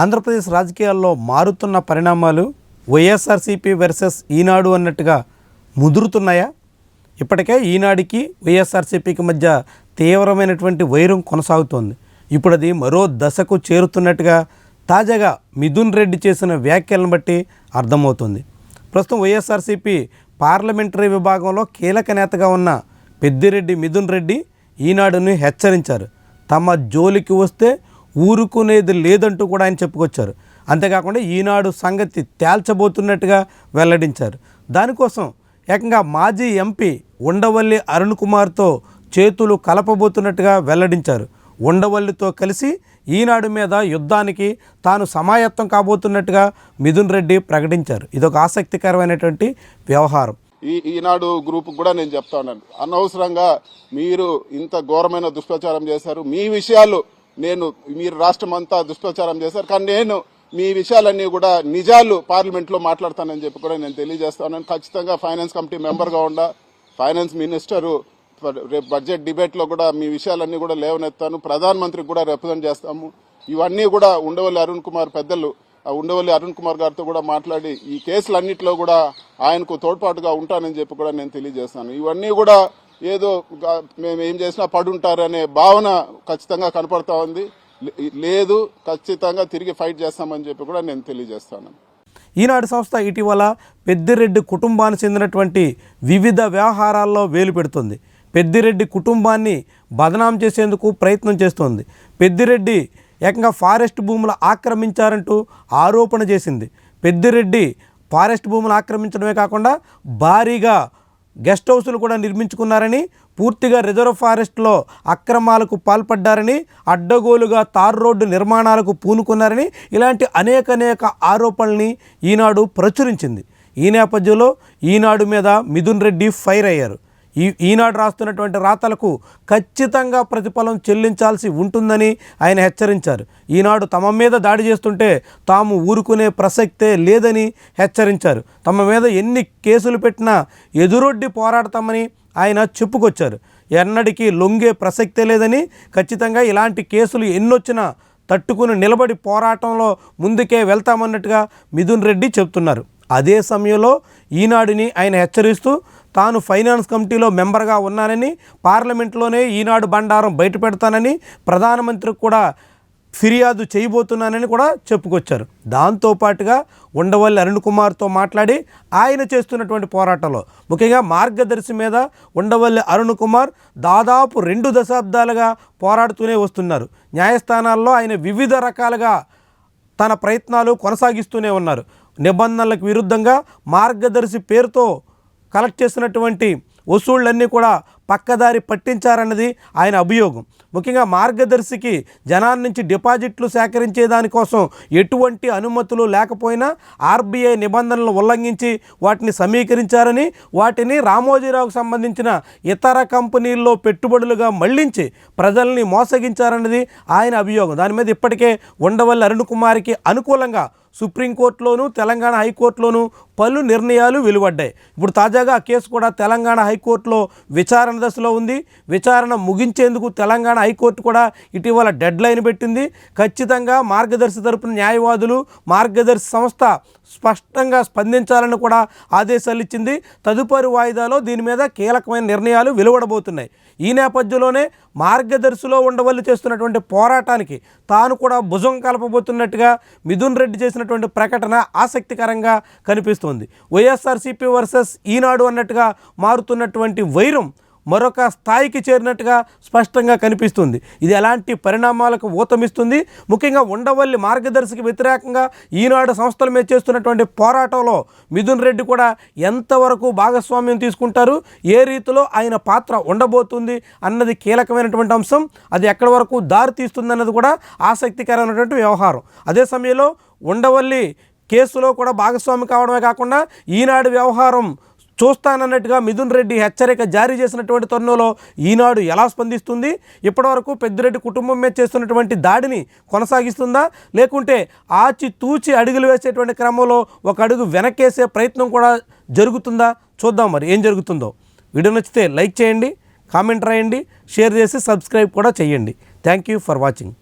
ఆంధ్రప్రదేశ్ రాజకీయాల్లో మారుతున్న పరిణామాలు వైఎస్ఆర్సీపీ వర్సెస్ ఈనాడు అన్నట్టుగా ముదురుతున్నాయా? ఇప్పటికే ఈనాడికి వైఎస్ఆర్సీపీకి మధ్య తీవ్రమైనటువంటి వైరం కొనసాగుతోంది. ఇప్పుడు అది మరో దశకు చేరుతున్నట్టుగా తాజాగా మిథున్ రెడ్డి చేసిన వ్యాఖ్యలను బట్టి అర్థమవుతుంది. ప్రస్తుతం వైఎస్ఆర్సీపీ పార్లమెంటరీ విభాగంలో కీలక నేతగా ఉన్న పెద్దిరెడ్డి మిథున్ రెడ్డి ఈనాడుని హెచ్చరించారు. తమ జోలికి వస్తే ఊరుకునేది లేదంటూ కూడా ఆయన చెప్పుకొచ్చారు. అంతేకాకుండా ఈనాడు సంగతి తేల్చబోతున్నట్టుగా వెల్లడించారు. దానికోసం ఏకంగా మాజీ ఎంపీ ఉండవల్లి అరుణ్ కుమార్తో చేతులు కలపబోతున్నట్టుగా వెల్లడించారు. ఉండవల్లితో కలిసి ఈనాడు మీద యుద్ధానికి తాను సమాయత్తం కాబోతున్నట్టుగా మిథున్ రెడ్డి ప్రకటించారు. ఇదొక ఆసక్తికరమైనటువంటి వ్యవహారం. ఈ ఈనాడు గ్రూప్ కూడా నేను చెప్తా ఉన్నాను. అనవసరంగా మీరు ఇంత ఘోరమైన దుష్ప్రచారం చేశారు. మీ విషయాలు నేను మీరు రాష్ట్రం అంతా దుష్ప్రచారం చేశారు. కానీ నేను మీ విషయాలన్నీ కూడా నిజాలు పార్లమెంట్లో మాట్లాడతానని చెప్పి కూడా నేను తెలియజేస్తాను. ఖచ్చితంగా ఫైనాన్స్ కమిటీ మెంబర్గా ఉండ ఉండా ఫైనాన్స్ మినిస్టరు రేపు బడ్జెట్ డిబేట్లో కూడా మీ విషయాలన్నీ కూడా లేవనెత్తాను. ప్రధానమంత్రికి కూడా రిప్రజెంట్ చేస్తాము. ఇవన్నీ కూడా ఉండవల్లి అరుణ్ కుమార్ పెద్దలు ఉండవల్లి అరుణ్ కుమార్ గారితో కూడా మాట్లాడి ఈ కేసులన్నింటిలో కూడా ఆయనకు తోడ్పాటుగా ఉంటానని చెప్పి కూడా నేను తెలియజేస్తాను. ఇవన్నీ కూడా ఏదో మేము ఏం చేసినా పడుంటారనే భావన ఖచ్చితంగా కనపడతా ఉంది. లేదు ఖచ్చితంగా తిరిగి ఫైట్ చేస్తామని చెప్పి కూడా నేను తెలియజేస్తాను. ఈనాడు సంస్థ ఇటీవల పెద్దిరెడ్డి కుటుంబానికి చెందినటువంటి వివిధ వ్యవహారాల్లో వేలు పెడుతుంది. పెద్దిరెడ్డి కుటుంబాన్ని బదనాం చేసేందుకు ప్రయత్నం చేస్తోంది. పెద్దిరెడ్డి ఏకంగా ఫారెస్ట్ భూములు ఆక్రమించారంటూ ఆరోపణ చేసింది. పెద్దిరెడ్డి ఫారెస్ట్ భూములు ఆక్రమించడమే కాకుండా భారీగా గెస్ట్ హౌసులు కూడా నిర్మించుకున్నారని పూర్తిగా రిజర్వ్ ఫారెస్ట్లో అక్రమాలకు పాల్పడ్డారని అడ్డగోలుగా తార్ రోడ్డు నిర్మాణాలకు పూనుకున్నారని ఇలాంటి అనేక అనేక ఆరోపణల్ని ఈనాడు ప్రచురించింది. ఈ నేపథ్యంలో ఈనాడు మీద మిథున్ రెడ్డి ఫైర్ అయ్యారు. ఈ ఈనాడు రాస్తున్నటువంటి రాతలకు ఖచ్చితంగా ప్రతిఫలం చెల్లించాల్సి ఉంటుందని ఆయన హెచ్చరించారు. ఈనాడు తమ మీద దాడి చేస్తుంటే తాము ఊరుకునే ప్రసక్తే లేదని హెచ్చరించారు. తమ మీద ఎన్ని కేసులు పెట్టినా ఎదురొడ్డి పోరాడతామని ఆయన చెప్పుకొచ్చారు. ఎన్నటికీ లొంగే ప్రసక్తే లేదని ఖచ్చితంగా ఇలాంటి కేసులు ఎన్నొచ్చినా తట్టుకుని నిలబడి పోరాటంలో ముందుకే వెళ్తామన్నట్టుగా మిథున్ రెడ్డి చెప్తున్నారు. అదే సమయంలో ఈనాడుని ఆయన హెచ్చరిస్తూ తాను ఫైనాన్స్ కమిటీలో మెంబర్గా ఉన్నానని పార్లమెంట్లోనే ఈనాడు బండారం బయట పెడతానని ప్రధానమంత్రికి కూడా ఫిర్యాదు చేయబోతున్నానని కూడా చెప్పుకొచ్చారు. దాంతోపాటుగా ఉండవల్లి అరుణ్ కుమార్తో మాట్లాడి ఆయన చేస్తున్నటువంటి పోరాటంలో ముఖ్యంగా మార్గదర్శి మీద ఉండవల్లి అరుణ్ కుమార్ దాదాపు రెండు దశాబ్దాలుగా పోరాడుతూనే వస్తున్నారు. న్యాయస్థానాల్లో ఆయన వివిధ రకాలుగా తన ప్రయత్నాలు కొనసాగిస్తూనే ఉన్నారు. నిబంధనలకు విరుద్ధంగా మార్గదర్శి పేరుతో కలెక్ట్ చేసినటువంటి వసూళ్ళన్నీ కూడా పక్కదారి పట్టించారన్నది ఆయన అభియోగం. ముఖ్యంగా మార్గదర్శికి జనాల నుంచి డిపాజిట్లు సేకరించే దానికోసం ఎటువంటి అనుమతులు లేకపోయినా ఆర్బీఐ నిబంధనలు ఉల్లంఘించి వాటిని సమీకరించారని వాటిని రామోజీరావుకు సంబంధించిన ఇతర కంపెనీల్లో పెట్టుబడులుగా మళ్ళించి ప్రజల్ని మోసగించారన్నది ఆయన అభియోగం. దాని మీద ఇప్పటికే ఉండవల్లి అరుణ్ కుమార్కి అనుకూలంగా సుప్రీంకోర్టులోనూ తెలంగాణ హైకోర్టులోను పలు నిర్ణయాలు వెలువడ్డాయి. ఇప్పుడు తాజాగా ఆ కేసు కూడా తెలంగాణ హైకోర్టులో విచారణ దశలో ఉంది. విచారణ ముగించేందుకు తెలంగాణ హైకోర్టు కూడా ఇటీవల డెడ్ లైన్ పెట్టింది. ఖచ్చితంగా మార్గదర్శి తరపున న్యాయవాదులు మార్గదర్శి సంస్థ స్పష్టంగా స్పందించాలని కూడా ఆదేశాలు ఇచ్చింది. తదుపరి వాయిదాలో దీని మీద కీలకమైన నిర్ణయాలు వెలువడబోతున్నాయి. ఈ నేపథ్యంలోనే మార్గదర్శిలో ఉండవల్లి చేస్తున్నటువంటి పోరాటానికి తాను కూడా భుజం కలపబోతున్నట్టుగా మిథున్ రెడ్డి చేసినటువంటి ప్రకటన ఆసక్తికరంగా కనిపిస్తోంది. వైఎస్ఆర్సీపీ వర్సెస్ ఈనాడు అన్నట్టుగా మారుతున్నటువంటి వైరం మరొక స్థాయికి చేరినట్టుగా స్పష్టంగా కనిపిస్తుంది. ఇది ఎలాంటి పరిణామాలకు ఊతమిస్తుంది? ముఖ్యంగా ఉండవల్లి మార్గదర్శికి వ్యతిరేకంగా ఈనాడు సంస్థల మీద చేస్తున్నటువంటి పోరాటంలో మిథున్ రెడ్డి కూడా ఎంతవరకు భాగస్వామ్యం తీసుకుంటారు? ఏ రీతిలో ఆయన పాత్ర ఉండబోతుంది అన్నది కీలకమైనటువంటి అంశం. అది ఎక్కడి వరకు దారి తీస్తుందన్నది కూడా ఆసక్తికరమైనటువంటి వ్యవహారం. అదే సమయంలో ఉండవల్లి కేసులో కూడా భాగస్వామి కావడమే కాకుండా ఈనాడు వ్యవహారం చూస్తానన్నట్టుగా మిథున్ రెడ్డి హెచ్చరిక జారీ చేసినటువంటి తరుణంలో ఈనాడు ఎలా స్పందిస్తుంది? ఇప్పటివరకు పెద్దిరెడ్డి కుటుంబం మీద చేస్తున్నటువంటి దాడిని కొనసాగిస్తుందా? లేకుంటే ఆచి తూచి అడుగులు వేసేటువంటి క్రమంలో ఒక అడుగు వెనకేసే ప్రయత్నం కూడా జరుగుతుందా? చూద్దాం మరి ఏం జరుగుతుందో. వీడియో నచ్చితే లైక్ చేయండి కామెంట్ రాయండి షేర్ చేసి సబ్స్క్రైబ్ కూడా చేయండి. Thank you for watching.